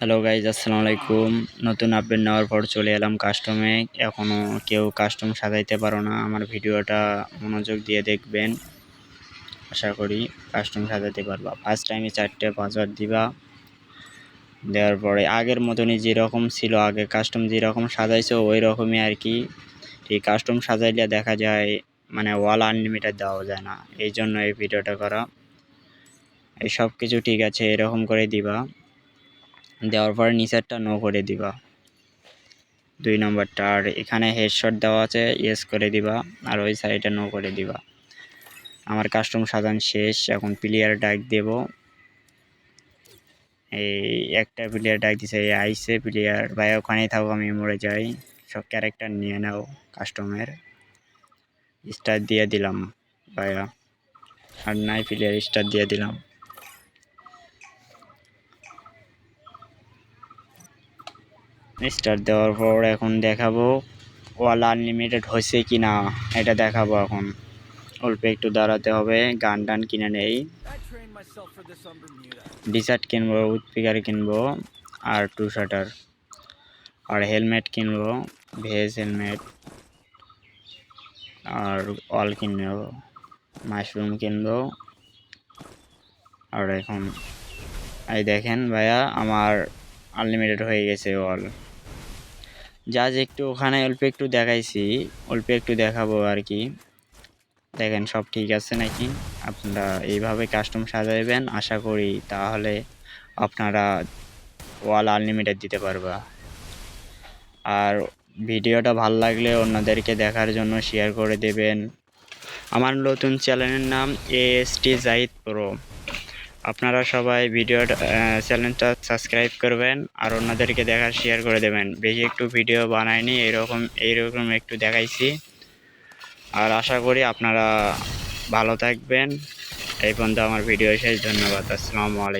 Hello guys আসসালামু আলাইকুম। নতুন আপডেট নেওয়ার পর চলে এলাম কাস্টমে এখনও কেউ কাস্টম সাজাইতে পারো না। আমার ভিডিওটা মনোযোগ দিয়ে দেখবেন। আশা করি কাস্টম সাজাতে পারবা। ফার্স্ট টাইমে চারটে পাসওয়ার্ড দিবা। দেওয়ার পরে আগের মতনই যেরকম ছিল, আগে কাস্টম যেরকম সাজাইছো ওই রকমই আর কি। এই কাস্টম সাজাইলে দেখা যায় মানে ওয়াল আনলিমিটেড দেওয়া যায় না। এই জন্য এই ভিডিওটা করা। এই সব কিছু ঠিক আছে, এরকম করে দিবা। দেওয়ার পরে নিচেরটা নো করে দিবা। দুই নম্বরটা, আর এখানে হেডশট দেওয়া আছে ইয়েস করে দিবা, আর ওই সাইডে নো করে দিবা। আমার কাস্টম সাজান শেষ, এখন প্লেয়ার ডাক দেব। এই একটা প্লেয়ার ডাক দিছে, এই আইসে প্লেয়ার ভাই, ওখানেই থাকো, আমি মরে যাই। সব ক্যারেক্টার নিয়ে নাও কাস্টমের স্টার দিয়ে দিলাম, ভাইয়া। আর নাই প্লেয়ার স্টার দিয়ে দিলাম। স্টার দেওয়ার পর এখন দেখাবো ওয়াল আনলিমিটেড হয়েছে কি না এটা দেখাবো এখন। অল্প একটু দাঁড়াতে হবে, গান টান কিনে নেই. ডিসার্ট কিনবো, উৎপিকার কিনবো, আর টু শাটার আর হেলমেট কিনবো, ভেজ হেলমেট আর অল কিনবো মাশরুম কিনবো। আর এখন, এই দেখেন ভাইয়া, আমার আনলিমিটেড হয়ে গেছে অল যা যে একটু ওখানে অল্প একটু দেখাইছি, অল্প একটু দেখাবো আর কি। দেখেন, সব ঠিক আছে নাকি? আপনারা এইভাবে কাস্টম সাজাইবেন, আশা করি তাহলে আপনারা ওয়াল আনলিমিটেড দিতে পারবা। আর ভিডিওটা ভালো লাগলে অন্যদেরকে দেখার জন্য শেয়ার করে দেবেন। আমার নতুন চ্যানেলের নাম এএস টি জাহিদ প্রো আপনারা সবাই ভিডিও চ্যানেলটা সাবস্ক্রাইব করবেন আর অন্যদেরকে দেখার শেয়ার করে দেবেন। বেশি একটু ভিডিও বানায়নি এরকম, এইরকম একটু দেখাইছি। আর আশা করি আপনারা ভালো থাকবেন। এই পর্যন্ত আমার ভিডিও শেষ। ধন্যবাদ। আসসালামু আলাইকুম।